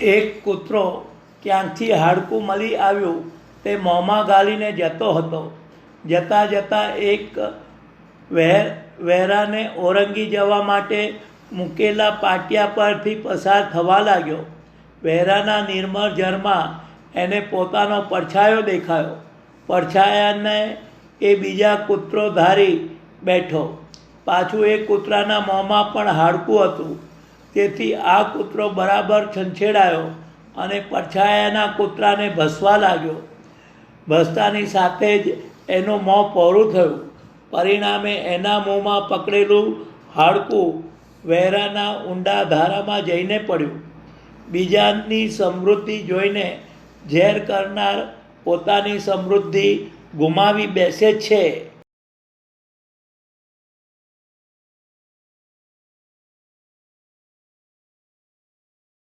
એક કૂતરો ક્યાંથી હાડકું મળી આવ્યું તે મોંમાં ગાલીને જતો હતો. જતાં જતાં એક વેર, વેરાને ઓરંગી જવા માટે મૂકેલા પાટિયા પરથી પસાર થવા લાગ્યો. વેરાના નિર્મળ જળમાં એને પોતાનો પડછાયો દેખાયો. પડછાયાને એ બીજા કૂતરો ધારી બેઠો. પાછું એ કૂતરાના મોંમાં પણ હાડકું હતું. તેથી આ કૂતરો બરાબર છંછેડાયો અને પડછાયાના કૂતરાને ભસવા લાગ્યો. ભસતાની સાથે જ એનું મોં પહોળું થયું. પરિણામે એના મોંમાં પકડેલું હાડકું વેરાના ઊંડા ધારામાં જઈને પડ્યું. બીજાની સમૃદ્ધિ જોઈને ઝેર કરનાર પોતાની સમૃદ્ધિ ગુમાવી બેસે છે.